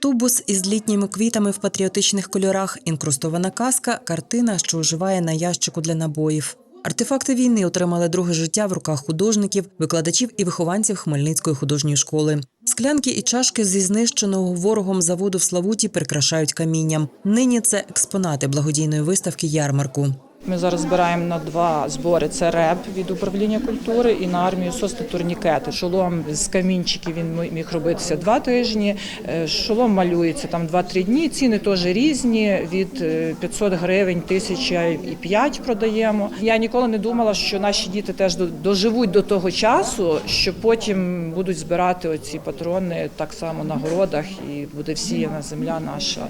Тубус із літніми квітами в патріотичних кольорах, інкрустована каска, картина, що оживає на ящику для набоїв. Артефакти війни отримали друге життя в руках художників, викладачів і вихованців Хмельницької художньої школи. Склянки і чашки зі знищеного ворогом заводу в Славуті прикрашають камінням. Нині це експонати благодійної виставки ярмарку. Ми зараз збираємо на два збори. Це РЕБ від управління культури і на армію СОС та турнікети. Шолом з камінчиків він міг робитися два тижні. е, Шолом малюється там 2-3 дні. Ціни теж різні. Від е, 500 гривень, 1000 і 5 продаємо. Я ніколи не думала, що наші діти теж до- доживуть до того часу, що потім будуть збирати оці патрони так само на городах, і буде всіяна земля наша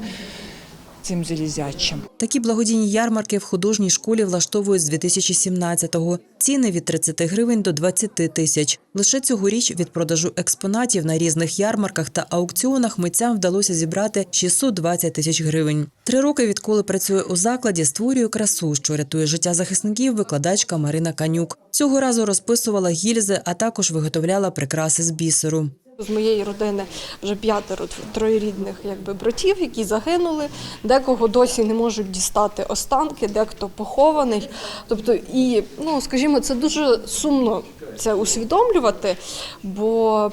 цим залізячим. Такі благодійні ярмарки в художній школі влаштовують з 2017-го. Ціни від 30 гривень до 20 тисяч. Лише цьогоріч від продажу експонатів на різних ярмарках та аукціонах митцям вдалося зібрати 620 тисяч гривень. Три роки відколи працює у закладі, створює красу, що рятує життя захисників, викладачка Марина Канюк. Цього разу розписувала гільзи, а також виготовляла прикраси з бісеру. З моєї родини вже п'ятеро троєрідних якби братів, які загинули. Декого досі не можуть дістати останки, дехто похований. Тобто, і ну скажімо, це дуже сумно це усвідомлювати, бо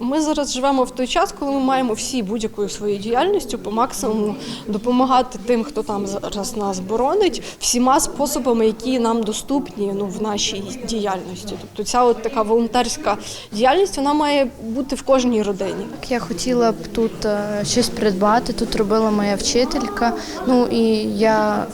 ми зараз живемо в той час, коли ми маємо всі будь-якою своєю діяльністю по максимуму допомагати тим, хто там зараз нас боронить, всіма способами, які нам доступні ну, в нашій діяльності. Тобто ця от така волонтерська діяльність вона має бути в кожній родині. Я хотіла б тут е, щось придбати. Тут робила моя вчителька. Ну і я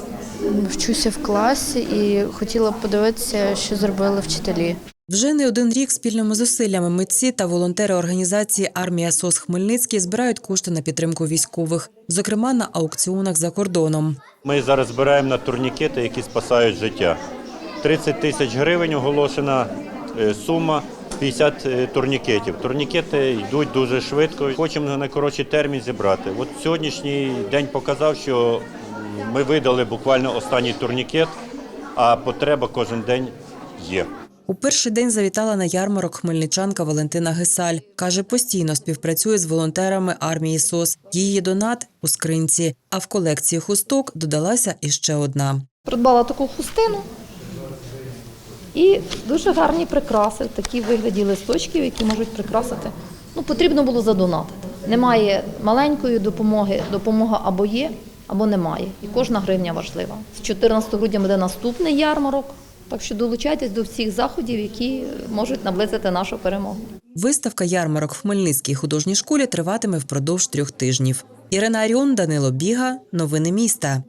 вчуся в класі і хотіла б подивитися, що зробили вчителі. Вже не один рік спільними зусиллями митці та волонтери організації Армія СОС Хмельницький збирають кошти на підтримку військових, зокрема на аукціонах за кордоном. Ми зараз збираємо на турнікети, які спасають життя. 30 тисяч гривень оголошена е, сума. 50 е, турнікетів. Турнікети йдуть дуже швидко. Хочемо на найкоротший термін зібрати. От сьогоднішній день показав, що ми видали буквально останній турнікет, а потреба кожен день є. У перший день завітала на ярмарок хмельничанка Валентина Гесаль. Каже, постійно співпрацює з волонтерами армії СОС. Її донат у скринці, а в колекції хусток додалася іще одна. Придбала таку хустину і дуже гарні прикраси, такі вигляді листочків, які можуть прикрасити. Ну, потрібно було задонатити. Немає маленької допомоги, допомога або є, або немає. І кожна гривня важлива. З 14 грудня буде наступний ярмарок. Так що долучайтесь до всіх заходів, які можуть наблизити нашу перемогу. Виставка ярмарок в Хмельницькій художній школі триватиме впродовж трьох тижнів. Ірина Аріон, Данило Біга. Новини міста.